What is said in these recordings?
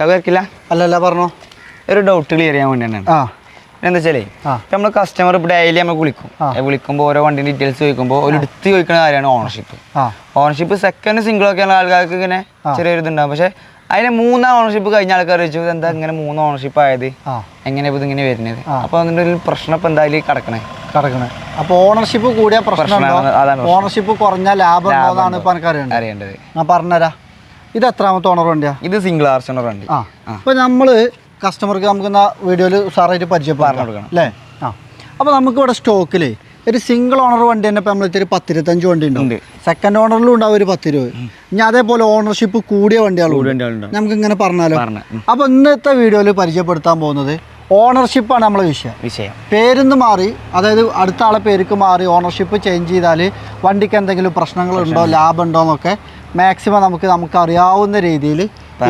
കേൾക്കില്ല അല്ലല്ല പറഞ്ഞോ. ഒരു ഡൗട്ട് ക്ലിയർ ചെയ്യാൻ വേണ്ടിയാണ് ആ. എന്താ വെച്ചാലേ. നമ്മൾ കസ്റ്റമർ ഇപ്പൊ ഡെയിലി നമ്മൾ വിളിക്കും. വിളിക്കുമ്പോൾ ഓരോ വണ്ടി ഡീറ്റെയിൽസ് ചോദിക്കുമ്പോൾ ഒരു എടുത്ത് ചോദിക്കുന്ന കാര്യമാണ് ഓണർഷിപ്പ് ഓണർഷിപ്പ് സെക്കൻഡ് സിംഗിൾ ഒക്കെ ആൾക്കാർക്ക് ഇങ്ങനെ ചെറിയൊരു ഇതുണ്ടാവും പക്ഷെ അതിന് മൂന്നാം ഓണർഷിപ്പ് കഴിഞ്ഞ ആൾക്കാർ ചോദിച്ചു എന്താ ഇങ്ങനെ മൂന്ന് ഓണർഷിപ്പ് ആയത്? എങ്ങനെ ഇത് ഇങ്ങനെ വരുന്നത്? അപ്പൊ അതിന്റെ ഒരു പ്രശ്നം ഇപ്പൊ എന്തായാലും കിടക്കണേ. കിടക്കണേ. അപ്പൊ ഓണർഷിപ്പ് കൂടിയ പ്രശ്നം. ഓണർഷിപ്പ് കുറഞ്ഞ ലാഭം ഇപ്പൊ അറിയേണ്ടത്. ഞാൻ പറഞ്ഞുതരാ. ഇത് എത്രാമത്തെ ഓണർ വണ്ടിയാ? ഇത് സിംഗിൾ ആർച്ചണർ വണ്ടി. ആ. അപ്പൊ നമ്മൾ കസ്റ്റമർക്ക് നമുക്ക് വീഡിയോയിൽ സാറായിട്ട് പറഞ്ഞു കൊടുക്കണം. അല്ലേ? ആ. അപ്പൊ നമുക്ക് ഇവിടെ സ്റ്റോക്കിൽ ഒരു സിംഗിൾ ഓണർ വണ്ടി തന്നെ ഇപ്പം നമ്മൾ ഇത്തിരി പത്തിരുപത്തഞ്ച് വണ്ടി ഉണ്ടാവും. ഉണ്ട്. സെക്കൻഡ് ഓണറിലും ഉണ്ടാവും ഒരു പത്ത് രൂപ ഇനി അതേപോലെ ഓണർഷിപ്പ് കൂടിയ വണ്ടികളും കൂടി നമുക്ക് ഇങ്ങനെ പറഞ്ഞാലോ? അപ്പോൾ അപ്പൊ ഇന്നത്തെ വീഡിയോയിൽ പരിചയപ്പെടുത്താൻ പോകുന്നത് ഓണർഷിപ്പാണ് നമ്മളെ വിഷയം. വിഷയം. പേരിന്ന് മാറി അതായത് അടുത്ത ആളെ പേർക്ക് മാറി ഓണർഷിപ്പ് ചേഞ്ച് ചെയ്താൽ വണ്ടിക്ക് എന്തെങ്കിലും പ്രശ്നങ്ങളുണ്ടോ ലാഭം ഉണ്ടോ എന്നൊക്കെ മാക്സിമം നമുക്ക് നമുക്ക് അറിയാവുന്ന രീതിയിൽ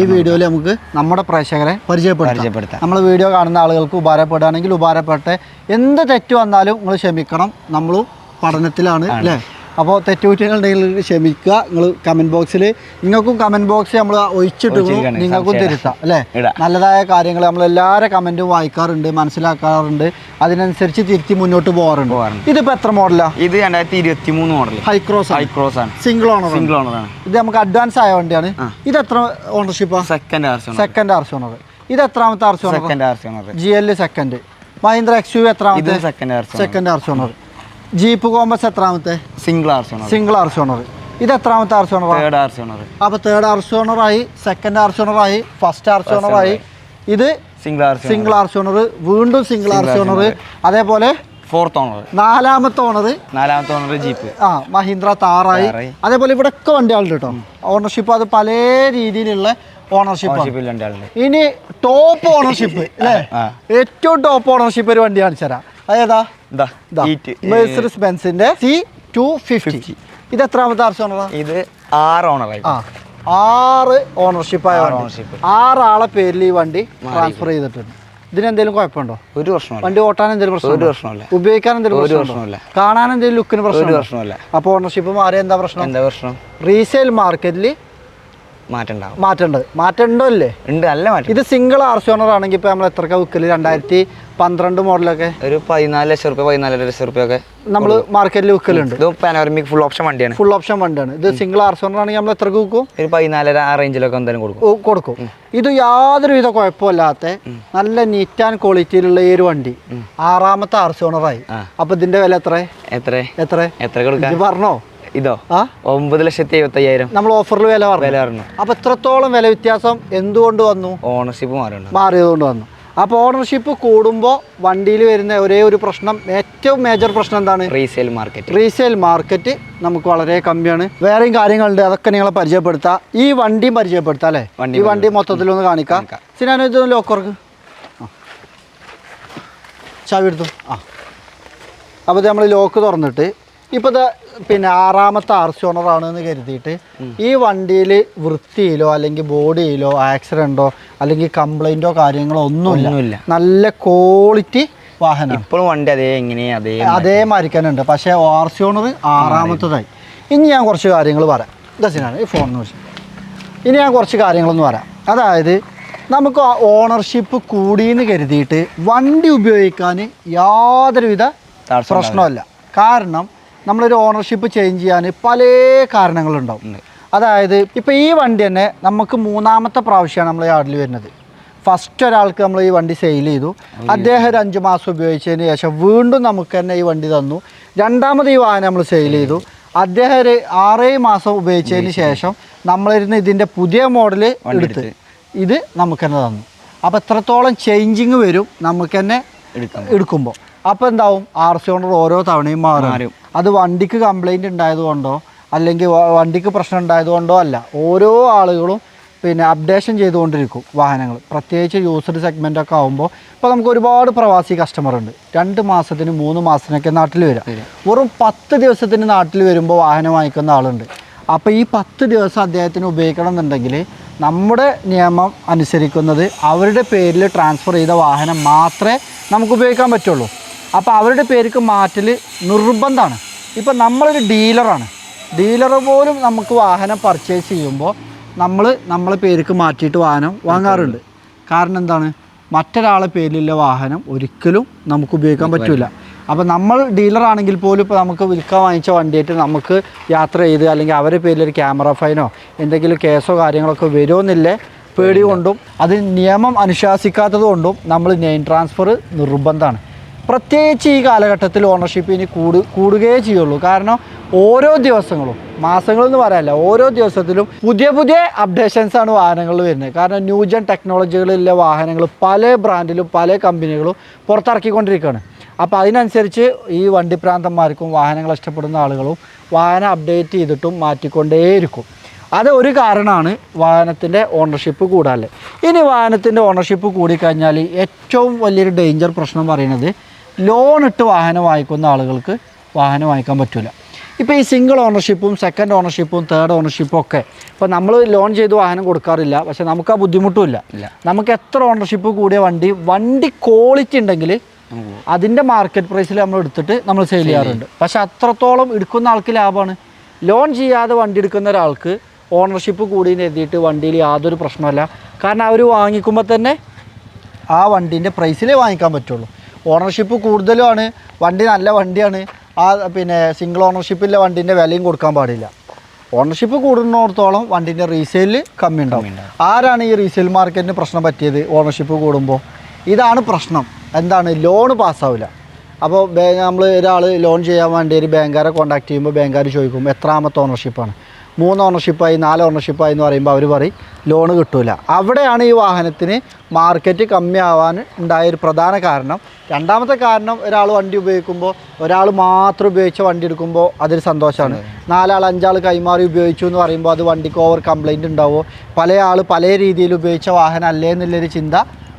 ഈ വീഡിയോയിൽ നമുക്ക് നമ്മുടെ പ്രേക്ഷകരെ പരിചയപ്പെടുത്താം. നമ്മൾ വീഡിയോ കാണുന്ന ആളുകൾക്ക് ഉപകാരപ്പെടുകയാണെങ്കിൽ ഉപകാരപ്പെട്ടെ എന്ത് തെറ്റ് വന്നാലും നിങ്ങൾ ക്ഷമിക്കണം. നമ്മളും പഠനത്തിലാണ് അല്ലേ? അപ്പോൾ തെറ്റുകുറ്റങ്ങളുണ്ടെങ്കിൽ ക്ഷമിക്കുക. നിങ്ങൾ കമന്റ് ബോക്സിൽ നിങ്ങൾക്കും കമന്റ് ബോക്സ് നമ്മൾ ഒഴിച്ചിട്ട് നിങ്ങൾക്കും. തിരുത്താം അല്ലേ? നല്ലതായ കാര്യങ്ങൾ നമ്മൾ എല്ലാവരും കമന്റും വായിക്കാറുണ്ട് മനസ്സിലാക്കാറുണ്ട്. അതിനനുസരിച്ച് തിരുത്തി മുന്നോട്ട് പോകാറുണ്ട്. ഇതിപ്പോൾ എത്ര മോഡലാണ് ഇത് രണ്ടായിരത്തി ഇരുപത്തി മൂന്ന് മോഡൽ ഹൈക്രോസ് ഹൈക്രോസ് ആണ്. സിംഗിൾ ഓണർ സിംഗിൾ ഓണർ ആണ്. ഇത് നമുക്ക് അഡ്വാൻസ് ആയ വണ്ടിയാണ്. ഇത് എത്ര ഓണർഷിപ്പാ second RC owner second RC owner ഇത് എത്രാമത്തെ RC owner second owner G L second Mahindra X U എത്രാമത്തെ? Second RC owner second RC owner Jeep Compass എത്രാമത്തെ? Single owner. Single RC owner. ഇത് എത്രാമത്തെ RC owner third RC owner അപ്പോൾ third RC ഓണറായി second RC ഓണറായി first RC ഓണറായി. ഇത് single RC single RC owner വീണ്ടും സിംഗിൾ ആർസ് ഓണർ. അതേപോലെ ഫോർത്ത് ഓണർ നാലാമത്തെ ഓണർ. നാലാമത്തെ ഓണർ ജീപ്പ്. ആ മഹീന്ദ്ര താറായി. അതേപോലെ ഇവിടെ ഒക്കെ വണ്ടികളുണ്ട് കേട്ടോ. ഓണർഷിപ്പ് അത് പല രീതിയിലുള്ള ഓണർഷിപ്പ് ഇനി ടോപ്പ് ഓണർഷിപ്പ് അല്ലേ ഏറ്റവും ടോപ്പ് ഓണർഷിപ്പ് ഒരു വണ്ടി കാണിച്ചു തരാം അതേതാ മെഴ്സറിസ് ബെൻസിന്റെ സി ടു ഫിഫ്റ്റി ഇത് എത്രാമത്തെ ഓണറാ? ഇത് ആറ് ഓണറായി ആ ആറ് ഓണർഷിപ്പ് വണ്ടി. ownership. ആറാളെ പേരിൽ ഈ വണ്ടി ട്രാൻസ്ഫർ ചെയ്തിട്ടുണ്ട്. ഇതിന് എന്തെങ്കിലും കുഴപ്പമുണ്ടോ? ഒരു പ്രശ്നമല്ല വണ്ടി ഓട്ടാൻ എന്തെങ്കിലും ഒരു പ്രശ്നം പ്രശ്നമല്ല ഉപയോഗിക്കാൻ എന്തെങ്കിലും ഒരു? പ്രശ്നവുമില്ല. കാണാൻ എന്തെങ്കിലും ലുക്കിന് ഒരു പ്രശ്നം പ്രശ്നമല്ല അപ്പോൾ ഓണർഷിപ്പ് മാറിയ എന്താ പ്രശ്നം? എന്താ പ്രശ്നം? റീസെയിൽ മാർക്കറ്റിൽ മാറ്റണ്ടാവും മാറ്റേണ്ടത് മാറ്റണ്ടോ അല്ലേ ഉണ്ട്. നല്ല മാറ്റം ഇത് സിംഗിൾ ആർസി ഓണർ ആണെങ്കിൽ ഇപ്പോൾ നമ്മൾ എത്രക്ക വിൽക്കൽ രണ്ടായിരത്തി പന്ത്രണ്ട് മോഡലൊക്കെ? ഒരു പതിനാല് ലക്ഷം റുപ്യ പതിനാലര ലക്ഷം റുപ്യ ഒക്കെ നമ്മൾ മാർക്കറ്റിൽ വിൽക്കലുണ്ട്. ഇത് പാനോറമിക് ഫുൾ ഓപ്ഷൻ വണ്ടിയാണ്. ഫുൾ ഓപ്ഷൻ വണ്ടിയാണ്. ഇത് സിംഗിൾ ആർസോണർ ഓണർ ആണെങ്കിൽ നമ്മൾ എത്ര വിൽക്കും ഒരു പതിനാലര ആ റേഞ്ചിലൊക്കെ എന്തായാലും കൊടുക്കും. കൊടുക്കും. ഇത് യാതൊരു വിധ കുഴപ്പമില്ലാത്ത നല്ല നീറ്റ് ആൻഡ് ക്വാളിറ്റിയിലുള്ള ഈ ഒരു വണ്ടി. ആറാമത്തെ ആർ സോണറായി അപ്പൊ ഇതിന്റെ വില എത്ര? എത്ര? എത്ര? എത്ര കൊടുക്കാം പറഞ്ഞോ? ഇതോ? ഒമ്പത് ലക്ഷത്തി എഴുപത്തി അയ്യായിരം നമ്മൾ ഓഫറിൽ വില പറഞ്ഞു. വില പറഞ്ഞു. അപ്പൊ എത്രത്തോളം വില വ്യത്യാസം എന്തുകൊണ്ട് വന്നു? ഓണർഷിപ്പ് മാറിയത് മാറിയതുകൊണ്ട് വന്നു. അപ്പോൾ ഓണർഷിപ്പ് കൂടുമ്പോൾ വണ്ടിയിൽ വരുന്ന ഒരേ ഒരു പ്രശ്നം ഏറ്റവും മേജർ പ്രശ്നം എന്താണ്? റീസെയിൽ മാർക്കറ്റ് റീസെയിൽ മാർക്കറ്റ് നമുക്ക് വളരെ കമ്മിയാണ്. വേറെയും കാര്യങ്ങളുണ്ട് അതൊക്കെ നിങ്ങളെ പരിചയപ്പെടുത്താം. ഈ വണ്ടിയും പരിചയപ്പെടുത്താം അല്ലേ? ഈ വണ്ടി മൊത്തത്തിലൊന്ന് കാണിക്കാം. സിനാനോ ഇത് ലോക്കർക്ക് ചാവി എടുത്തു? ആ. അപ്പോൾ നമ്മൾ ലോക്ക് തുറന്നിട്ട് ഇപ്പോൾ പിന്നെ ആറാമത്തെ ആർസി ഓണറാണ് എന്ന് കരുതിയിട്ട് ഈ വണ്ടിയിൽ വൃത്തിയിലോ അല്ലെങ്കിൽ ബോഡിയിലോ ആക്സിഡന്റോ അല്ലെങ്കിൽ കംപ്ലൈന്റോ കാര്യങ്ങളോ ഒന്നുമില്ല. നല്ല ക്വാളിറ്റി വാഹനം. ഇപ്പോഴും വണ്ടി അതേ എങ്ങനെ അതേ അതേമാതിരി തന്നെ ഉണ്ട് പക്ഷേ ആർ സി ഓണർ ആറാമത്തതായി. ഇനി ഞാൻ കുറച്ച് കാര്യങ്ങൾ പറയാം. ദശനാണ് ഈ ഫോൺ വെച്ച് ഇനി ഞാൻ കുറച്ച് കാര്യങ്ങളൊന്ന് പറയാം. അതായത് നമുക്ക് ഓണർഷിപ്പ് കൂടിയെന്ന് കരുതിയിട്ട് വണ്ടി ഉപയോഗിക്കാൻ യാതൊരുവിധ പ്രശ്നമല്ല കാരണം നമ്മളൊരു ഓണർഷിപ്പ് ചേഞ്ച് ചെയ്യാൻ പല കാരണങ്ങളുണ്ടാവും. അതായത് ഇപ്പോൾ ഈ വണ്ടി തന്നെ നമുക്ക് മൂന്നാമത്തെ പ്രാവശ്യമാണ് നമ്മൾ യാർഡിൽ വരുന്നത്. ഫസ്റ്റ് ഒരാൾക്ക് നമ്മൾ ഈ വണ്ടി സെയിൽ ചെയ്തു. അദ്ദേഹം ഒരു അഞ്ച് മാസം ഉപയോഗിച്ചതിന് ശേഷം വീണ്ടും നമുക്ക് തന്നെ ഈ വണ്ടി തന്നു. രണ്ടാമത് ഈ വാഹനം നമ്മൾ സെയിൽ ചെയ്തു. അദ്ദേഹം ഒരു ആറേഴ് മാസം ഉപയോഗിച്ചതിന് ശേഷം നമ്മളിരുന്ന് ഇതിന്റെ പുതിയ മോഡൽ എടുത്ത്. ഇത് നമുക്ക് തന്നെ തന്നു. അപ്പോൾ എത്രത്തോളം ചേഞ്ചിങ് വരും നമുക്ക് തന്നെ എടുക്കുമ്പോൾ അപ്പോൾ എന്താവും? ആർ സി ഓണർ ഓരോ തവണയും മാറും. അത് വണ്ടിക്ക് കംപ്ലൈന്റ് ഉണ്ടായതുകൊണ്ടോ അല്ലെങ്കിൽ വണ്ടിക്ക് പ്രശ്നം ഉണ്ടായതുകൊണ്ടോ അല്ല. ഓരോ ആളുകളും പിന്നെ അപ്ഡേഷൻ ചെയ്തുകൊണ്ടിരിക്കും വാഹനങ്ങൾ. പ്രത്യേകിച്ച് യൂസ്ഡ് സെഗ്മെന്റ് ഒക്കെ ആകുമ്പോൾ ഇപ്പോൾ നമുക്ക് ഒരുപാട് പ്രവാസി കസ്റ്റമർ ഉണ്ട്. രണ്ട് മാസത്തിന് മൂന്ന് മാസത്തിനൊക്കെ നാട്ടിൽ വരാം. വെറും പത്ത് ദിവസത്തിന് നാട്ടിൽ വരുമ്പോൾ വാഹനം വാങ്ങിക്കുന്ന ആളുണ്ട്. അപ്പോൾ ഈ പത്ത് ദിവസം അദ്ദേഹത്തിന് ഉപയോഗിക്കണം എന്നുണ്ടെങ്കിൽ നമ്മുടെ നിയമം അനുസരിക്കുന്നത് അവരുടെ പേരിൽ ട്രാൻസ്ഫർ ചെയ്ത വാഹനം മാത്രമേ നമുക്ക് ഉപയോഗിക്കാൻ പറ്റുള്ളൂ. അപ്പോൾ അവരുടെ പേർക്ക് മാറ്റൽ നിർബന്ധമാണ്. ഇപ്പം നമ്മളൊരു ഡീലറാണ്. ഡീലർ പോലും നമുക്ക് വാഹനം പർച്ചേസ് ചെയ്യുമ്പോൾ നമ്മൾ നമ്മളെ പേർക്ക് മാറ്റിയിട്ട് വാഹനം വാങ്ങാറുണ്ട്. കാരണം എന്താണ്? മറ്റൊരാളെ പേരിലുള്ള വാഹനം ഒരിക്കലും നമുക്ക് ഉപയോഗിക്കാൻ പറ്റില്ല അപ്പോൾ നമ്മൾ ഡീലറാണെങ്കിൽ പോലും ഇപ്പോൾ നമുക്ക് വിൽക്കാൻ വാങ്ങിച്ച വണ്ടിയായിട്ട് നമുക്ക് യാത്ര ചെയ്ത് അല്ലെങ്കിൽ അവരുടെ പേരിൽ ഒരു ക്യാമറ ഫൈനോ എന്തെങ്കിലും കേസോ കാര്യങ്ങളൊക്കെ വരുമെന്നില്ലേ പേടി കൊണ്ടും അത് നിയമം അനുശാസിക്കാത്തത് കൊണ്ടും നമ്മൾ നെയിൻ ട്രാൻസ്ഫർ നിർബന്ധമാണ്. പ്രത്യേകിച്ച് ഈ കാലഘട്ടത്തിൽ ഓണർഷിപ്പ് ഇനി കൂടു കൂടുകയേ ചെയ്യുള്ളൂ. കാരണം ഓരോ ദിവസങ്ങളും മാസങ്ങളെന്ന് പറയാനല്ല ഓരോ ദിവസത്തിലും പുതിയ പുതിയ അപ്ഡേഷൻസാണ് വാഹനങ്ങൾ വരുന്നത്. കാരണം ന്യൂജൻ ടെക്നോളജികളിലെ വാഹനങ്ങൾ പല ബ്രാൻഡിലും പല കമ്പനികളും പുറത്തിറക്കിക്കൊണ്ടിരിക്കുകയാണ്. അപ്പോൾ അതിനനുസരിച്ച് ഈ വണ്ടി വണ്ടിപ്രാന്തന്മാർക്കും വാഹനങ്ങൾ ഇഷ്ടപ്പെടുന്ന ആളുകളും വാഹനം അപ്ഡേറ്റ് ചെയ്തിട്ടും മാറ്റിക്കൊണ്ടേയിരിക്കും. അത് ഒരു കാരണമാണ് വാഹനത്തിന്റെ ഓണർഷിപ്പ് കൂടാല്ലേ ഇനി വാഹനത്തിന്റെ ഓണർഷിപ്പ് കൂടിക്കഴിഞ്ഞാൽ ഏറ്റവും വലിയൊരു ഡേഞ്ചർ പ്രശ്നം പറയുന്നത് ലോൺ ഇട്ട് വാഹനം വാങ്ങിക്കുന്ന ആളുകൾക്ക് വാഹനം വാങ്ങിക്കാൻ പറ്റില്ല ഇപ്പോൾ ഈ സിംഗിൾ ഓണർഷിപ്പും സെക്കൻഡ് ഓണർഷിപ്പും തേർഡ് ഓണർഷിപ്പും ഒക്കെ ഇപ്പോൾ നമ്മൾ ലോൺ ചെയ്ത് വാഹനം കൊടുക്കാറില്ല. പക്ഷെ നമുക്ക് ആ ബുദ്ധിമുട്ടുമില്ല നമുക്ക് എത്ര ഓണർഷിപ്പ് കൂടിയ വണ്ടി വണ്ടി ക്വാളിറ്റി ഉണ്ടെങ്കിൽ അതിന്റെ മാർക്കറ്റ് പ്രൈസിൽ നമ്മൾ എടുത്തിട്ട് നമ്മൾ സെയിൽ ചെയ്യാറുണ്ട്. പക്ഷെ അത്രത്തോളം എടുക്കുന്ന ആൾക്ക് ലാഭമാണ് ലോൺ ചെയ്യാതെ വണ്ടി എടുക്കുന്ന ഒരാൾക്ക് ഓണർഷിപ്പ് കൂടി എഴുതിയിട്ട് വണ്ടിയിൽ യാതൊരു പ്രശ്നമല്ല കാരണം അവർ വാങ്ങിക്കുമ്പോൾ തന്നെ ആ വണ്ടീന്റെ പ്രൈസിലേ വാങ്ങിക്കാൻ പറ്റുള്ളൂ. ഓണർഷിപ്പ് കൂടുതലുമാണ്. വണ്ടി നല്ല വണ്ടിയാണ്. ആ പിന്നെ സിംഗിൾ ഓണർഷിപ്പിലെ വണ്ടീന്റെ വിലയും കൊടുക്കാൻ പാടില്ല. ഓണർഷിപ്പ് കൂടുന്നിടത്തോളം വണ്ടീന്റെ റീസെയിൽ കമ്മി ഉണ്ടാവും. ആരാണ് ഈ റീസെയിൽ മാർക്കറ്റിന് പ്രശ്നം പറ്റിയത്? ഓണർഷിപ്പ് കൂടുമ്പോൾ. ഇതാണ് പ്രശ്നം. എന്താണ്? ലോൺ പാസ്സാവില്ല അപ്പോൾ നമ്മൾ ഒരാൾ ലോൺ ചെയ്യാൻ വേണ്ടി ഒരു ബാങ്കുകാരെ കോൺടാക്ട് ചെയ്യുമ്പോൾ ബാങ്കുകാർ ചോദിക്കും എത്രാമത്തെ ഓണർഷിപ്പാണ് മൂന്ന് ഓണർഷിപ്പായി നാല് ഓണർഷിപ്പായി എന്ന് പറയുമ്പോൾ അവർ പറയും ലോൺ കിട്ടില്ല അവിടെയാണ് ഈ വാഹനത്തിന് മാർക്കറ്റ് കമ്മിയാവാൻ ഉണ്ടായ ഒരു പ്രധാന കാരണം. രണ്ടാമത്തെ കാരണം ഒരാൾ വണ്ടി ഉപയോഗിക്കുമ്പോൾ ഒരാൾ മാത്രം ഉപയോഗിച്ച വണ്ടി എടുക്കുമ്പോൾ അതൊരു സന്തോഷമാണ്. നാലാൾ അഞ്ചാൾ കൈമാറി ഉപയോഗിച്ചു എന്ന് പറയുമ്പോൾ അത് വണ്ടിക്ക് ഓവർ കംപ്ലൈന്റ് ഉണ്ടാവുമോ പല ആൾ പല രീതിയിൽ ഉപയോഗിച്ച വാഹനം അല്ലേ എന്നുള്ളൊരു ചിന്ത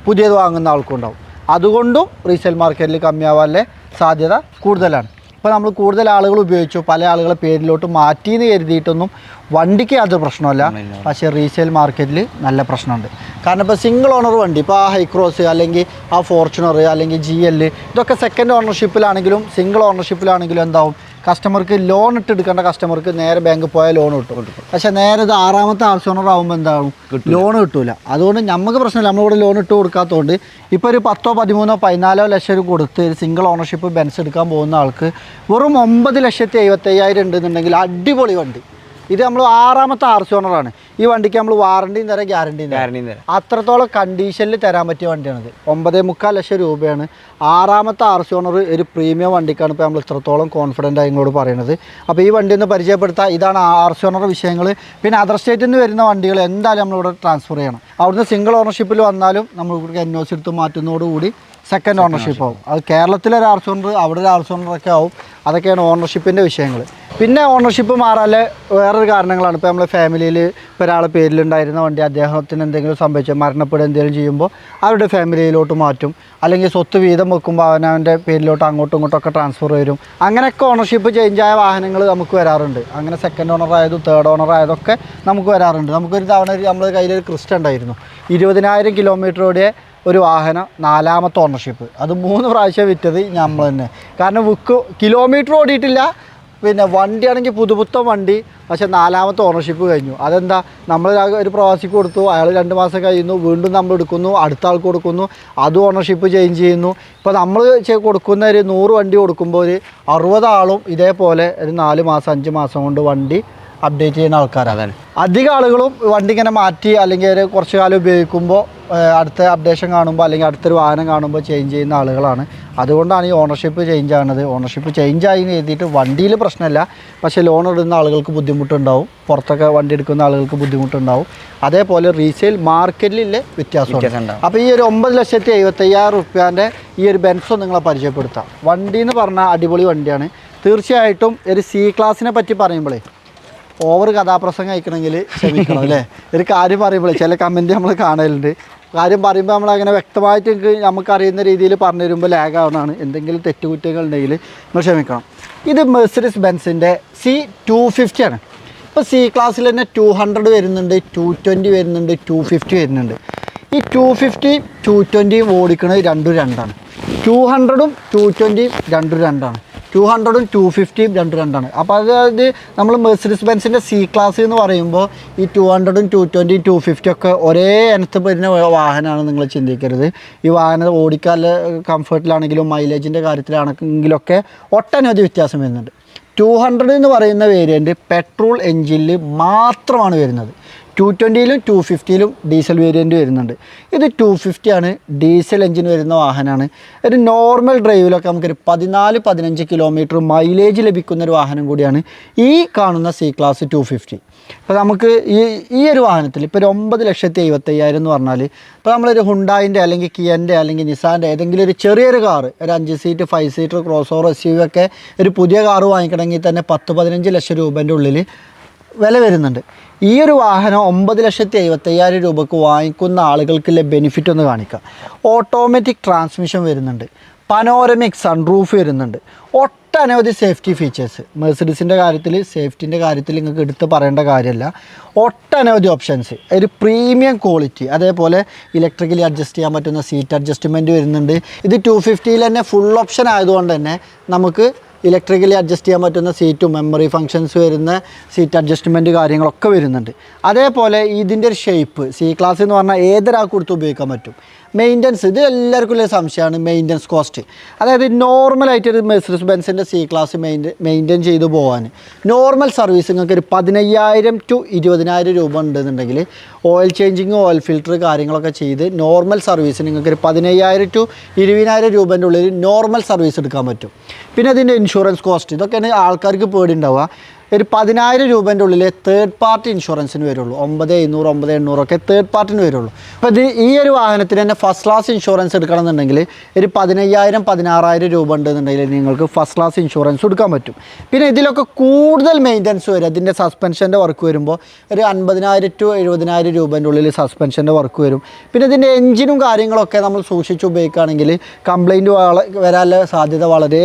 പുതിയത് വാങ്ങുന്ന ആൾക്കുണ്ടാവും. അതുകൊണ്ടും റീസെയിൽ മാർക്കറ്റിൽ കമ്മിയാവാനുള്ള സാധ്യത കൂടുതലാണ്. ഇപ്പോൾ നമ്മൾ കൂടുതൽ ആളുകൾ ഉപയോഗിച്ചു. പല ആളുകളെ പേരിലോട്ട് മാറ്റി എന്ന് കരുതിയിട്ടൊന്നും വണ്ടിക്ക് യാതൊരു പ്രശ്നമല്ല പക്ഷേ റീസെയിൽ മാർക്കറ്റിൽ നല്ല പ്രശ്നമുണ്ട്. കാരണം ഇപ്പോൾ സിംഗിൾ ഓണർ വണ്ടി ഇപ്പോൾ ആ ഹൈക്രോസ് അല്ലെങ്കിൽ ആ ഫോർച്യൂണർ അല്ലെങ്കിൽ ജി എൽ ഇതൊക്കെ സെക്കൻഡ് ഓണർഷിപ്പിലാണെങ്കിലും സിംഗിൾ ഓണർഷിപ്പിലാണെങ്കിലും എന്താവും? കസ്റ്റമർക്ക് ലോൺ ഇട്ട് എടുക്കേണ്ട കസ്റ്റമർക്ക് നേരെ ബാങ്കിൽ പോയാൽ ലോൺ കിട്ടും. പക്ഷേ നേരെ ഇത് ആറാമത്തെ ആർസി ഓണർ ആകുമ്പോൾ എന്താകും ലോൺ കിട്ടൂല. അതുകൊണ്ട് നമുക്ക് പ്രശ്നമില്ല. നമ്മളിവിടെ ലോൺ ഇട്ട് കൊടുക്കാത്തതുകൊണ്ട് ഇപ്പോൾ ഒരു പത്തോ പതിമൂന്നോ പതിനാലോ ലക്ഷം രൂപ കൊടുത്ത് ഒരു സിംഗിൾ ഓണർഷിപ്പ് ബെൻസ് എടുക്കാൻ പോകുന്ന ആൾക്ക് വെറും ഒമ്പത് ലക്ഷത്തി എഴുപത്തയ്യായിരം ഉണ്ടെന്നുണ്ടെങ്കിൽ അടിപൊളി വണ്ടി. ഇത് നമ്മൾ ആറാമത്തെ ആർസി ഓണറാണ് ഈ വണ്ടിക്ക് നമ്മൾ വാറണ്ടിയും തരാം ഗ്യാരണ്ടിയും ഗ്യാരണ്ടിയും തരാം. അത്രത്തോളം കണ്ടീഷനിൽ തരാൻ പറ്റിയ വണ്ടിയാണിത്. ഒമ്പതേ മുക്കാൽ ലക്ഷം രൂപയാണ്. ആറാമത്തെ ആർ സി ഓണർ ഒരു പ്രീമിയം വണ്ടിക്കാണ് ഇപ്പോൾ നമ്മൾ ഇത്രത്തോളം കോൺഫിഡന്റ് ആയി നിങ്ങളോട് പറയുന്നത് അപ്പോൾ ഈ വണ്ടി ഒന്ന് പരിചയപ്പെടുത്താം. ഇതാണ് ആർ സി ഓണർ വിഷയങ്ങൾ പിന്നെ അതർ സ്റ്റേറ്റിൽ നിന്ന് വരുന്ന വണ്ടികൾ എന്തായാലും നമ്മളിവിടെ ട്രാൻസ്ഫർ ചെയ്യണം. അവിടുന്ന് സിംഗിൾ ഓണർഷിപ്പിൽ വന്നാലും നമ്മൾ ഇവിടെ എൻ ഒ സി എടുത്ത് മാറ്റുന്നതോടുകൂടി സെക്കൻഡ് ഓണർഷിപ്പ് ആവും. അത് കേരളത്തിലെ ഒരു ആർ ഓണർ അവിടെ ഒരു ആർ ഓണറൊക്കെ ആവും. അതൊക്കെയാണ് ഓണർഷിപ്പിന്റെ വിഷയങ്ങൾ പിന്നെ ഓണർഷിപ്പ് മാറാലെ വേറൊരു കാരണങ്ങളാണ്. ഇപ്പോൾ നമ്മൾ ഫാമിലിയിൽ ഇപ്പോൾ ഒരാളെ പേരിലുണ്ടായിരുന്ന വണ്ടി അദ്ദേഹത്തിന് എന്തെങ്കിലും സംഭവിച്ചാൽ മരണപ്പെടുക എന്തെങ്കിലും ചെയ്യുമ്പോൾ അവരുടെ ഫാമിലിയിലോട്ട് മാറ്റും. അല്ലെങ്കിൽ സ്വത്ത് വീതം വെക്കുമ്പോൾ അവനവന്റെ പേരിലോട്ട് അങ്ങോട്ടും ഇങ്ങോട്ടും ഒക്കെ ട്രാൻസ്ഫർ വരും. അങ്ങനെയൊക്കെ ഓണർഷിപ്പ് ചേഞ്ചായ ആയ വാഹനങ്ങൾ നമുക്ക് വരാറുണ്ട്. അങ്ങനെ സെക്കൻഡ് ഓണർ ആയതും തേർഡ് ഓണർ ആയതൊക്കെ നമുക്ക് വരാറുണ്ട്. നമുക്കൊരു തവണ നമ്മൾ നമ്മുടെ കയ്യിലൊരു ക്രിസ്റ്റ ഉണ്ടായിരുന്നു. ഇരുപതിനായിരം കിലോമീറ്റർ ഓടിയ ഒരു വാഹനം നാലാമത്തെ ഓണർഷിപ്പ് അത് മൂന്ന് പ്രാവശ്യം വിറ്റത് നമ്മൾ തന്നെ. കാരണം വിക്ക് കിലോമീറ്റർ ഓടിയിട്ടില്ല. പിന്നെ വണ്ടിയാണെങ്കിൽ പുതുപുത്തൻ വണ്ടി പക്ഷേ നാലാമത്തെ ഓണർഷിപ്പ് കഴിഞ്ഞു. അതെന്താ? നമ്മൾ ഒരു പ്രവാസിക്ക് കൊടുത്തു അയാൾ രണ്ട് മാസം കഴിയുന്നു വീണ്ടും നമ്മൾ എടുക്കുന്നു അടുത്ത ആൾക്ക് കൊടുക്കുന്നു അതും ഓണർഷിപ്പ് ചേഞ്ച് ചെയ്യുന്നു. ഇപ്പോൾ നമ്മൾ കൊടുക്കുന്ന ഒരു നൂറ് വണ്ടി കൊടുക്കുമ്പോൾ ഒരു അറുപതാളും ഇതേപോലെ ഒരു നാല് മാസം അഞ്ച് മാസം കൊണ്ട് വണ്ടി അപ്ഡേറ്റ് ചെയ്യുന്ന ആൾക്കാരാണ് അധികം ആളുകളും വണ്ടി ഇങ്ങനെ മാറ്റി അല്ലെങ്കിൽ ഒരു കുറച്ച് കാലം ഉപയോഗിക്കുമ്പോൾ അടുത്ത അപ്ഡേഷൻ കാണുമ്പോൾ അല്ലെങ്കിൽ അടുത്തൊരു വാഹനം കാണുമ്പോൾ ചേഞ്ച് ചെയ്യുന്ന ആളുകളാണ്. അതുകൊണ്ടാണ് ഈ ഓണർഷിപ്പ് ചേഞ്ച് ആകുന്നത്. ഓണർഷിപ്പ് ചേഞ്ച് ആയി എഴുതിയിട്ട് വണ്ടിയിൽ പ്രശ്നമില്ല പക്ഷേ ലോൺ ഇടുന്ന ആളുകൾക്ക് ബുദ്ധിമുട്ടുണ്ടാവും. പുറത്തൊക്കെ വണ്ടി എടുക്കുന്ന ആളുകൾക്ക് ബുദ്ധിമുട്ടുണ്ടാവും. അതേപോലെ റീസെയിൽ മാർക്കറ്റിലെ വ്യത്യാസമുണ്ട്. വ്യത്യാസം അപ്പോൾ ഈ ഒരു ഒമ്പത് ലക്ഷത്തി എഴുപത്തയ്യായിരം റുപ്യാന്റെ ഈ ഒരു ബെൻസ് നിങ്ങളെ പരിചയപ്പെടുത്താം. വണ്ടി എന്ന് പറഞ്ഞാൽ അടിപൊളി വണ്ടിയാണ്. തീർച്ചയായിട്ടും ഒരു സി ക്ലാസ്സിനെ പറ്റി പറയുമ്പോഴേ ഓവർ കഥാപ്രസംഗം അയക്കണമെങ്കിൽ ക്ഷമിക്കണം അല്ലേ? ഒരു കാര്യം പറയുമ്പോൾ ചില കമന്റ് നമ്മൾ കാണലുണ്ട്. കാര്യം പറയുമ്പോൾ നമ്മൾ അങ്ങനെ വ്യക്തമായിട്ട് നമുക്ക് അറിയുന്ന രീതിയിൽ പറഞ്ഞു തരുമ്പോൾ ലാഗ് ആവുന്നതാണ്. എന്തെങ്കിലും തെറ്റുകുറ്റങ്ങൾ ഉണ്ടെങ്കിൽ നമ്മൾ ക്ഷമിക്കണം. ഇത് മെഴ്സറിസ് ബെൻസിന്റെ സി ടു ഫിഫ്റ്റി ആണ് ഇപ്പോൾ സി ക്ലാസ്സിൽ തന്നെ ടു ഹൺഡ്രഡ് വരുന്നുണ്ട് ടു ട്വന്റി വരുന്നുണ്ട് ടു ഫിഫ്റ്റി വരുന്നുണ്ട്. ഈ ടു ഫിഫ്റ്റി ടു ട്വന്റിയും ഓടിക്കുന്നത് രണ്ടും രണ്ടാണ്. ടു ഹൺഡ്രഡും ടു ട്വന്റിയും രണ്ടും രണ്ടാണ്. ടു ഹൺഡ്രഡും ടു ഫിഫ്റ്റിയും രണ്ട് രണ്ടാണ്. അപ്പോൾ അതായത് നമ്മൾ മെഴ്സിഡിസ് ബെൻസിന്റെ സി ക്ലാസ് എന്ന് പറയുമ്പോൾ ഈ ടു ഹൺഡ്രഡും ടു ട്വന്റിയും ടു ഫിഫ്റ്റി ഒക്കെ ഒരേ ഇനത്ത് വരുന്ന വാഹനമാണ് നിങ്ങൾ ചിന്തിക്കരുത്. ഈ വാഹനം ഓടിക്കാൻ കംഫർട്ടിലാണെങ്കിലും മൈലേജിന്റെ കാര്യത്തിലാണെങ്കിലൊക്കെ ഒട്ടനവധി വ്യത്യാസം വരുന്നുണ്ട്. ടു ഹൺഡ്രഡ് എന്ന് പറയുന്ന വേരിയന്റ് പെട്രോൾ എൻജിനിൽ മാത്രമാണ് വരുന്നത്. ടു ട്വന്റിയിലും ടു ഫിഫ്റ്റിയിലും ഡീസൽ വേരിയന്റ് വരുന്നുണ്ട്. ഇത് ടു ഫിഫ്റ്റിയാണ് ഡീസൽ എഞ്ചിൻ വരുന്ന വാഹനമാണ്. ഒരു നോർമൽ ഡ്രൈവിലൊക്കെ നമുക്കൊരു പതിനാല് പതിനഞ്ച് കിലോമീറ്റർ മൈലേജ് ലഭിക്കുന്ന ഒരു വാഹനം കൂടിയാണ് ഈ കാണുന്ന സി ക്ലാസ് ടു ഫിഫ്റ്റി അപ്പോൾ നമുക്ക് ഈ ഈ ഒരു വാഹനത്തിൽ ഇപ്പോൾ ഒരു ഒമ്പത് ലക്ഷത്തി എഴുപത്തയ്യായിരം എന്ന് പറഞ്ഞാൽ ഇപ്പോൾ നമ്മളൊരു ഹുണ്ടായിന്റെ അല്ലെങ്കിൽ കിയന്റെ അല്ലെങ്കിൽ നിസാന്റെ ഏതെങ്കിലും ഒരു ചെറിയൊരു കാറ് ഒരു അഞ്ച് seat five seater crossover S U ഒക്കെ ഒരു പുതിയ കാറ് വാങ്ങിക്കണമെങ്കിൽ തന്നെ പത്ത് പതിനഞ്ച് ലക്ഷം രൂപേന്റെ ഉള്ളിൽ വില വരുന്നുണ്ട്. ഈ ഒരു വാഹനം ഒമ്പത് ലക്ഷത്തി എഴുപത്തയ്യായിരം രൂപക്ക് വാങ്ങിക്കുന്ന ആളുകൾക്കുള്ള ബെനിഫിറ്റ് ഒന്ന് കാണിക്കാം. ഓട്ടോമാറ്റിക് ട്രാൻസ്മിഷൻ വരുന്നുണ്ട്. പനോരമിക് സൺറൂഫ് വരുന്നുണ്ട്. ഒട്ടനവധി സേഫ്റ്റി ഫീച്ചേഴ്സ് മെഴ്സിഡീസിന്റെ കാര്യത്തിൽ സേഫ്റ്റിന്റെ കാര്യത്തിൽ നിങ്ങൾക്ക് എടുത്ത് പറയേണ്ട കാര്യമല്ല. ഒട്ടനവധി ഓപ്ഷൻസ് ഒരു പ്രീമിയം ക്വാളിറ്റി അതേപോലെ ഇലക്ട്രിക്കലി അഡ്ജസ്റ്റ് ചെയ്യാൻ പറ്റുന്ന സീറ്റ് അഡ്ജസ്റ്റ്മെന്റ് വരുന്നുണ്ട്. ഇത് ടു ഫിഫ്റ്റിയിൽ തന്നെ ഫുൾ ഓപ്ഷൻ ആയതുകൊണ്ട് തന്നെ നമുക്ക് ഇലക്ട്രിക്കലി അഡ്ജസ്റ്റ് ചെയ്യാൻ പറ്റുന്ന സീറ്റും മെമ്മറി ഫങ്ഷൻസ് വരുന്ന സീറ്റ് അഡ്ജസ്റ്റ്മെന്റ് കാര്യങ്ങളൊക്കെ വരുന്നുണ്ട്. അതേപോലെ ഇതിന്റെ ഒരു ഷേപ്പ് സി ക്ലാസ് എന്ന് പറഞ്ഞാൽ ഏതൊരാൾക്ക് കൊടുത്ത് ഉപയോഗിക്കാൻ പറ്റും. മെയിന്റനൻസ് ഇത് എല്ലാവർക്കും ഉള്ള സംശയമാണ് മെയിന്റനൻസ് കോസ്റ്റ് അതായത് നോർമലായിട്ട് ഒരു മെഴ്സിഡസ് ബെൻസിന്റെ സി ക്ലാസ് മെയിന്റെ മെയിന്റെയിൻ ചെയ്തു പോകാൻ നോർമൽ സർവീസ് നിങ്ങൾക്ക് ഒരു പതിനയ്യായിരം ടു ഇരുപതിനായിരം രൂപ ഉണ്ടെന്നുണ്ടെങ്കിൽ ഓയിൽ ചേഞ്ചിങ് ഓയിൽ ഫിൽറ്റർ കാര്യങ്ങളൊക്കെ ചെയ്ത് നോർമൽ സർവീസിന് നിങ്ങൾക്ക് ഒരു പതിനയ്യായിരം ടു ഇരുപതിനായിരം രൂപേന്റെ ഉള്ളിൽ നോർമൽ സർവീസ് എടുക്കാൻ പറ്റും. പിന്നെ അതിന്റെ ഇൻഷുറൻസ് കോസ്റ്റ് ഇതൊക്കെയാണ് ആൾക്കാർക്ക് പേടിയുണ്ടാവുക. ഒരു പതിനായിരം രൂപേന്റെ ഉള്ളിൽ തേർഡ് പാർട്ടി ഇൻഷുറൻസിന് വരുള്ളൂ. ഒമ്പത് എഴുന്നൂറ് ഒമ്പത് എണ്ണൂറൊക്കെ തേർഡ് പാർട്ടിന് വരുള്ളൂ. അപ്പോൾ ഇത് ഈ ഒരു വാഹനത്തിന് തന്നെ ഫസ്റ്റ് ക്ലാസ് ഇൻഷുറൻസ് എടുക്കണമെന്നുണ്ടെങ്കിൽ ഒരു പതിനയ്യായിരം പതിനാറായിരം രൂപ ഉണ്ടെന്നുണ്ടെങ്കിൽ നിങ്ങൾക്ക് ഫസ്റ്റ് ക്ലാസ് ഇൻഷുറൻസ് എടുക്കാൻ പറ്റും. പിന്നെ ഇതിലൊക്കെ കൂടുതൽ മെയിന്റനൻസ് വരും. അതിന്റെ സസ്പെൻഷന്റെ വർക്ക് വരുമ്പോൾ ഒരു അൻപതിനായിരം ടു എഴുപതിനായിരം രൂപേന്റെ ഉള്ളിൽ സസ്പെൻഷന്റെ വർക്ക് വരും. പിന്നെ ഇതിന്റെ എഞ്ചിനും കാര്യങ്ങളൊക്കെ നമ്മൾ സൂക്ഷിച്ച് ഉപയോഗിക്കുകയാണെങ്കിൽ കംപ്ലൈന്റ് വരാനുള്ള സാധ്യത വളരെ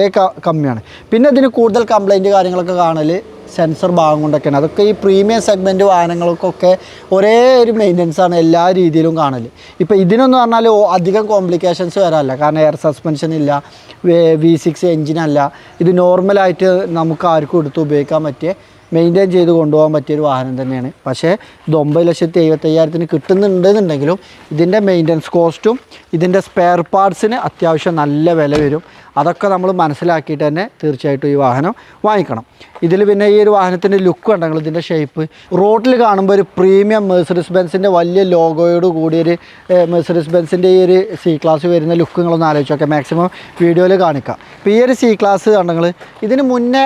കമ്മിയാണ്. പിന്നെ ഇതിന് കൂടുതൽ കംപ്ലൈന്റ് കാര്യങ്ങളൊക്കെ കാണൽ സെൻസർ ഭാഗം കൊണ്ടൊക്കെയാണ്. അതൊക്കെ ഈ പ്രീമിയം സെഗ്മെന്റ് വാഹനങ്ങൾക്കൊക്കെ ഒരേ ഒരു മെയിന്റനൻസ് ആണ് എല്ലാ രീതിയിലും കാണൽ ഇപ്പോൾ ഇതിനൊന്നും പറഞ്ഞാൽ അധികം കോംപ്ലിക്കേഷൻസ് വരാറില്ല. കാരണം എയർ സസ്പെൻഷൻ ഇല്ല വി സിക്സ് എഞ്ചിനല്ല ഇത് നോർമലായിട്ട് നമുക്ക് ആർക്കും എടുത്ത് ഉപയോഗിക്കാൻ പറ്റിയ മെയിന്റെയിൻ ചെയ്ത് കൊണ്ടുപോകാൻ പറ്റിയൊരു വാഹനം തന്നെയാണ്. പക്ഷേ ഇത് ഒമ്പത് ലക്ഷത്തി എഴുപത്തയ്യായിരത്തിന് കിട്ടുന്നുണ്ടെന്നുണ്ടെങ്കിലും ഇതിന്റെ മെയിന്റനൻസ് കോസ്റ്റും ഇതിന്റെ സ്പെയർ പാർട്സിന് അത്യാവശ്യം നല്ല വില വരും. അതൊക്കെ നമ്മൾ മനസ്സിലാക്കിയിട്ട് തന്നെ തീർച്ചയായിട്ടും ഈ വാഹനം വാങ്ങിക്കണം. ഇതിൽ പിന്നെ ഈ ഒരു വാഹനത്തിന്റെ ലുക്ക് ഉണ്ടെങ്കിൽ ഇതിന്റെ ഷേപ്പ് റോഡിൽ കാണുമ്പോൾ ഒരു പ്രീമിയം മെഴ്സറിസ് ബെൻസിന്റെ വലിയ ലോഗോയോട് കൂടിയൊരു മെഴ്സറിസ് ബെൻസിന്റെ ഈ ഒരു സി ക്ലാസ് വരുന്ന ലുക്ക് നിങ്ങളൊന്ന് ആലോചിച്ച് നോക്കാം. മാക്സിമം വീഡിയോയിൽ കാണിക്കാം. ഇപ്പോൾ ഈ ഒരു സി ക്ലാസ് ഉണ്ടെങ്കിൽ ഇതിന് മുന്നേ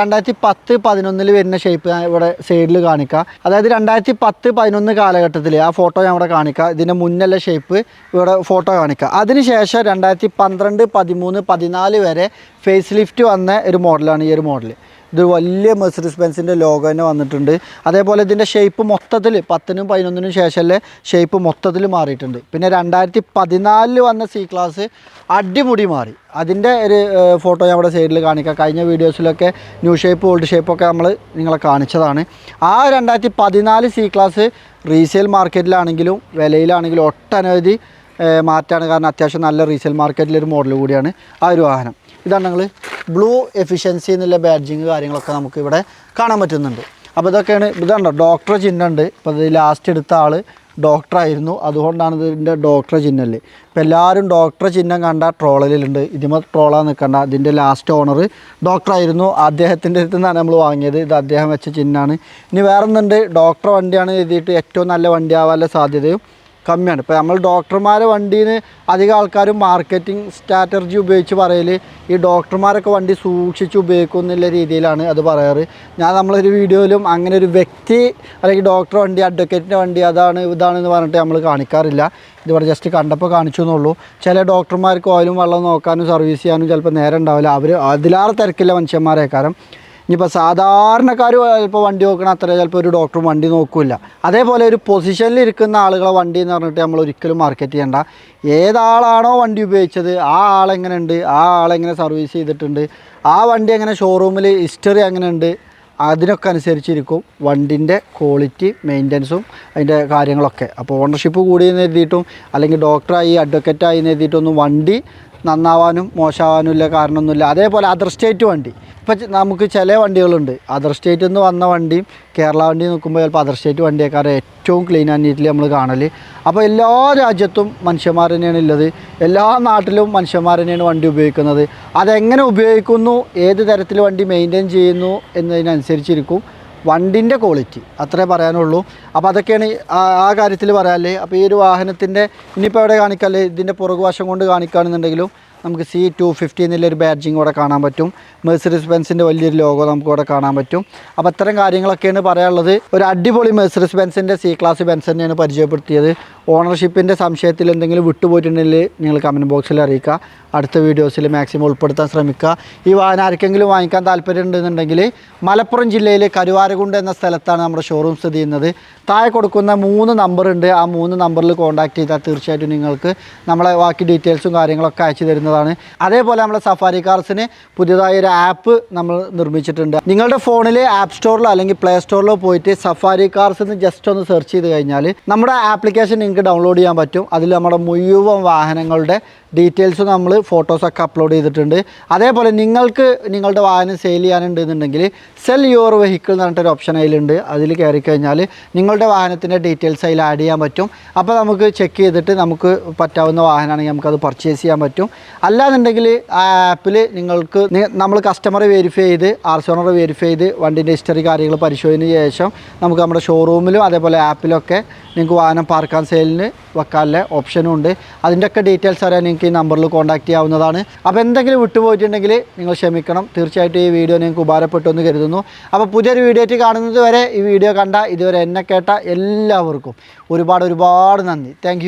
രണ്ടായിരത്തി പത്ത് പതിനൊന്നിൽ വരുന്ന ഷേപ്പ് ഞാൻ ഇവിടെ സൈഡിൽ കാണിക്കാം. അതായത് രണ്ടായിരത്തി പത്ത് പതിനൊന്ന് കാലഘട്ടത്തിൽ ആ ഫോട്ടോ ഞാൻ ഇവിടെ കാണിക്കാം. ഇതിന്റെ മുന്നല്ലെ ഷേപ്പ് ഇവിടെ ഫോട്ടോ കാണിക്കാം. അതിനുശേഷം രണ്ടായിരത്തി പന്ത്രണ്ട് പതിമൂന്ന് പതിനാല് വരെ ഫേസ് ലിഫ്റ്റ് വന്ന ഒരു മോഡലാണ് ഈ ഒരു മോഡൽ ഇത് വലിയ മെഴ്സറിസ് ബെൻസിന്റെ ലോഗോ തന്നെ വന്നിട്ടുണ്ട്. അതേപോലെ ഇതിന്റെ ഷേപ്പ് മൊത്തത്തിൽ പത്തിനും പതിനൊന്നിനും ശേഷമല്ലേ ഷേപ്പ് മൊത്തത്തിൽ മാറിയിട്ടുണ്ട്. പിന്നെ രണ്ടായിരത്തി പതിനാലിൽ വന്ന സി ക്ലാസ് അടിമുടി മാറി. അതിന്റെ ഒരു ഫോട്ടോ ഞാൻ ഇവിടെ സൈഡിൽ കാണിക്കാം. കഴിഞ്ഞ വീഡിയോസിലൊക്കെ ന്യൂ ഷേപ്പ് ഓൾഡ് ഷേപ്പൊക്കെ നമ്മൾ നിങ്ങളെ കാണിച്ചതാണ്. ആ രണ്ടായിരത്തി പതിനാല് സി ക്ലാസ് റീസെയിൽ മാർക്കറ്റിലാണെങ്കിലും വിലയിലാണെങ്കിലും ഒട്ടനവധി മാറ്റാണ് കാരണം അത്യാവശ്യം നല്ല റീസെയിൽ മാർക്കറ്റിലൊരു മോഡൽ കൂടിയാണ് ആ ഒരു വാഹനം. ഇതാണ് ഞങ്ങൾ ബ്ലൂ എഫിഷ്യൻസി എന്നുള്ള ബാഡ്ജിങ് കാര്യങ്ങളൊക്കെ നമുക്ക് ഇവിടെ കാണാൻ പറ്റുന്നുണ്ട്. അപ്പോൾ ഇതൊക്കെയാണ് ഇതാണ്ടോ ഡോക്ടർ ചിഹ്നമുണ്ട്. ഇപ്പോൾ ഇത് ലാസ്റ്റ് എടുത്ത ആൾ ഡോക്ടറായിരുന്നു അതുകൊണ്ടാണ് ഇതിന്റെ ഡോക്ടർ ചിഹ്നമല്ലേ. ഇപ്പോൾ എല്ലാവരും ഡോക്ടർ ചിഹ്നം കണ്ട ട്രോളലിലുണ്ട്. ഇതിമ ട്രോളാ നിൽക്കണ്ട. ഇതിന്റെ ലാസ്റ്റ് ഓണർ ഡോക്ടറായിരുന്നു അദ്ദേഹത്തിന്റെ അടുത്ത് നിന്നാണ് നമ്മൾ വാങ്ങിയത്. ഇത് അദ്ദേഹം വെച്ച ചിഹ്നമാണ്. ഇനി വേറെ ഒന്നുണ്ട് ഡോക്ടർ വണ്ടിയാണ് എഴുതിയിട്ട് ഏറ്റവും നല്ല വണ്ടിയാവാനുള്ള സാധ്യതയും കമ്മിയാണ്. ഇപ്പോൾ നമ്മൾ ഡോക്ടർമാരെ വണ്ടിയിൽ അധികം ആൾക്കാരും മാർക്കറ്റിംഗ് സ്ട്രാറ്റജി ഉപയോഗിച്ച് പറയൽ ഈ ഡോക്ടർമാരൊക്കെ വണ്ടി സൂക്ഷിച്ച് ഉപയോഗിക്കും എന്നുള്ള രീതിയിലാണ് അത് പറയാറ്. ഞാൻ നമ്മളൊരു വീഡിയോയിലും അങ്ങനെ ഒരു വ്യക്തി അല്ലെങ്കിൽ ഡോക്ടർ വണ്ടി അഡ്വക്കേറ്റിന്റെ വണ്ടി അതാണ് ഇതാണെന്ന് പറഞ്ഞിട്ട് നമ്മൾ കാണിക്കാറില്ല. ഇതിവിടെ ജസ്റ്റ് കണ്ടപ്പോൾ കാണിച്ചു എന്നുള്ളൂ ചില ഡോക്ടർമാർക്ക് ഓയിലും വെള്ളം നോക്കാനും സർവീസ് ചെയ്യാനും ചിലപ്പോൾ നേരം ഉണ്ടാവില്ല. അവർ അതിലാറെ തിരക്കില്ല മനുഷ്യന്മാരെ കാരണം ഇനിയിപ്പോൾ സാധാരണക്കാർ ചിലപ്പോൾ വണ്ടി നോക്കണ അത്ര ചിലപ്പോൾ ഒരു ഡോക്ടർ വണ്ടി നോക്കില്ല. അതേപോലെ ഒരു പൊസിഷനിൽ ഇരിക്കുന്ന ആളുകളെ വണ്ടി എന്ന് പറഞ്ഞിട്ട് നമ്മൾ ഒരിക്കലും മാർക്കറ്റ് ചെയ്യേണ്ട. ഏതാളാണോ വണ്ടി ഉപയോഗിച്ചത് ആ ആളെങ്ങനെ ഉണ്ട് ആ ആളെങ്ങനെ സർവീസ് ചെയ്തിട്ടുണ്ട് ആ വണ്ടി എങ്ങനെ ഷോറൂമിൽ ഹിസ്റ്ററി എങ്ങനെയുണ്ട് അതിനൊക്കെ അനുസരിച്ചിരിക്കും വണ്ടിന്റെ ക്വാളിറ്റി മെയിന്റനൻസും അതിന്റെ കാര്യങ്ങളൊക്കെ. അപ്പോൾ ഓണർഷിപ്പ് കൂടി എന്ന് എഴുതിയിട്ടും അല്ലെങ്കിൽ ഡോക്ടറായി അഡ്വക്കറ്റായി എന്ന് എഴുതിയിട്ടൊന്നും വണ്ടി നന്നാവാനും മോശമാവാനും ഇല്ല കാരണമൊന്നുമില്ല. അതേപോലെ അതർ സ്റ്റേറ്റ് വണ്ടി. ഇപ്പം നമുക്ക് ചില വണ്ടികളുണ്ട്. അതർ സ്റ്റേറ്റിൽ നിന്ന് വന്ന വണ്ടിയും കേരള വണ്ടി നോക്കുമ്പോൾ ചിലപ്പോൾ അതർ സ്റ്റേറ്റ് വണ്ടിയേക്കാരെ ഏറ്റവും ക്ലീൻ ആൻഡ് നീറ്റിൽ നമ്മൾ കാണൽ അപ്പോൾ എല്ലാ രാജ്യത്തും മനുഷ്യന്മാർ തന്നെയാണ് ഉള്ളത് എല്ലാ നാട്ടിലും മനുഷ്യന്മാർ തന്നെയാണ് വണ്ടി ഉപയോഗിക്കുന്നത്. അതെങ്ങനെ ഉപയോഗിക്കുന്നു ഏത് തരത്തിൽ വണ്ടി മെയിന്റെയിൻ ചെയ്യുന്നു എന്നതിനനുസരിച്ചിരിക്കും. വണ്ടിന്റെ ക്വാളിറ്റി അത്രേ പറയാനുള്ളൂ. അപ്പോൾ അതൊക്കെയാണ് ആ കാര്യത്തിൽ പറയാല്ലേ? അപ്പോൾ ഈ ഒരു വാഹനത്തിന്റെ ഇനിയിപ്പോൾ എവിടെ കാണിക്കാല്ലേ? ഇതിന്റെ പുറകുവശം കൊണ്ട് കാണിക്കുകയാണെന്നുണ്ടെങ്കിലും നമുക്ക് സി ടു ഫിഫ്റ്റി എന്നുള്ളൊരു ബാഡ്ജിങ് കൂടെ കാണാൻ പറ്റും. മെഴ്സറിസ് ബെൻസിന്റെ വലിയൊരു ലോഗോ നമുക്ക് ഇവിടെ കാണാൻ പറ്റും. അപ്പോൾ അത്തരം കാര്യങ്ങളൊക്കെയാണ് പറയാനുള്ളത്. ഒരു അടിപൊളി മെഴ്സറിസ് ബെൻസിന്റെ സി ക്ലാസ് ബെൻസ് തന്നെയാണ് പരിചയപ്പെടുത്തിയത്. ഓണർഷിപ്പിന്റെ സംശയത്തിൽ എന്തെങ്കിലും വിട്ടുപോയിട്ടുണ്ടെങ്കിൽ നിങ്ങൾ കമന്റ് ബോക്സിൽ അറിയിക്കുക. അടുത്ത വീഡിയോസിൽ മാക്സിമം ഉൾപ്പെടുത്താൻ ശ്രമിക്കുക. ഈ വാഹനം ആർക്കെങ്കിലും വാങ്ങിക്കാൻ താല്പര്യം ഉണ്ടെന്നുണ്ടെങ്കിൽ മലപ്പുറം ജില്ലയിലെ കരുവാരകുണ്ട് എന്ന സ്ഥലത്താണ് നമ്മുടെ ഷോറൂം സ്ഥിതി ചെയ്യുന്നത്. താഴെ കൊടുക്കുന്ന മൂന്ന് നമ്പറുണ്ട് ആ മൂന്ന് നമ്പറിൽ കോൺടാക്ട് ചെയ്താൽ തീർച്ചയായിട്ടും നിങ്ങൾക്ക് നമ്മളെ ബാക്കി ഡീറ്റെയിൽസും കാര്യങ്ങളൊക്കെ അയച്ചു തരുന്നതാണ്. അതേപോലെ നമ്മുടെ സഫാരി കാർസിന് പുതിയതായ ഒരു ആപ്പ് നമ്മൾ നിർമ്മിച്ചിട്ടുണ്ട്. നിങ്ങളുടെ ഫോണിൽ ആപ്പ് സ്റ്റോറിലോ അല്ലെങ്കിൽ പ്ലേ സ്റ്റോറിലോ പോയിട്ട് സഫാരി കാർസ് എന്ന് ജസ്റ്റ് ഒന്ന് സെർച്ച് ചെയ്ത് കഴിഞ്ഞാൽ നമ്മുടെ ആപ്ലിക്കേഷൻ നിങ്ങൾക്ക് ഡൗൺലോഡ് ചെയ്യാൻ പറ്റും. അതിൽ നമ്മുടെ മുഴുവൻ വാഹനങ്ങളുടെ ഡീറ്റെയിൽസ് നമ്മൾ ഫോട്ടോസൊക്കെ അപ്ലോഡ് ചെയ്തിട്ടുണ്ട്. അതേപോലെ നിങ്ങൾക്ക് നിങ്ങളുടെ വാഹനം സെയിൽ ചെയ്യാനുണ്ടെന്നുണ്ടെങ്കിൽ സെൽ യുവർ വെഹിക്കിൾ എന്ന് പറഞ്ഞിട്ടൊരു ഓപ്ഷൻ അതിലുണ്ട്. അതിൽ കയറി കഴിഞ്ഞാൽ നിങ്ങളുടെ വാഹനത്തിന്റെ ഡീറ്റെയിൽസ് അതിൽ ആഡ് ചെയ്യാൻ പറ്റും. അപ്പോൾ നമുക്ക് ചെക്ക് ചെയ്തിട്ട് നമുക്ക് പറ്റാവുന്ന വാഹനമാണെങ്കിൽ നമുക്കത് പർച്ചേസ് ചെയ്യാൻ പറ്റും. അല്ലാന്നുണ്ടെങ്കിൽ ആ ആപ്പിൽ നിങ്ങൾക്ക് നമ്മൾ കസ്റ്റമറെ വെരിഫൈ ചെയ്ത് ആർ സോണറെ വെരിഫൈ ചെയ്ത് വണ്ടിന്റെ ഹിസ്റ്ററി കാര്യങ്ങൾ പരിശോധന ശേഷം നമുക്ക് നമ്മുടെ ഷോറൂമിലും അതേപോലെ ആപ്പിലൊക്കെ നിങ്ങൾക്ക് വാഹനം പാർക്കാൻ സെയിലിന് വെക്കാനുള്ള ഓപ്ഷനും ഉണ്ട്. അതിന്റെയൊക്കെ ഡീറ്റെയിൽസ് അറിയാൻ നിങ്ങൾക്ക് ഈ നമ്പറിൽ കോൺടാക്ട് ചെയ്യാവുന്നതാണ്. അപ്പോൾ എന്തെങ്കിലും വിട്ടുപോയിട്ടുണ്ടെങ്കിൽ നിങ്ങൾ ക്ഷമിക്കണം. തീർച്ചയായിട്ടും ഈ വീഡിയോ നിങ്ങൾക്ക് ഉപകാരപ്പെട്ടു എന്ന് കരുതുന്നു. അപ്പോൾ പുതിയൊരു വീഡിയോ ആയിട്ട് കാണുന്നത് വരെ ഈ വീഡിയോ കണ്ട ഇതുവരെ എന്നെ കേട്ട എല്ലാവർക്കും ഒരുപാട് ഒരുപാട് നന്ദി. താങ്ക്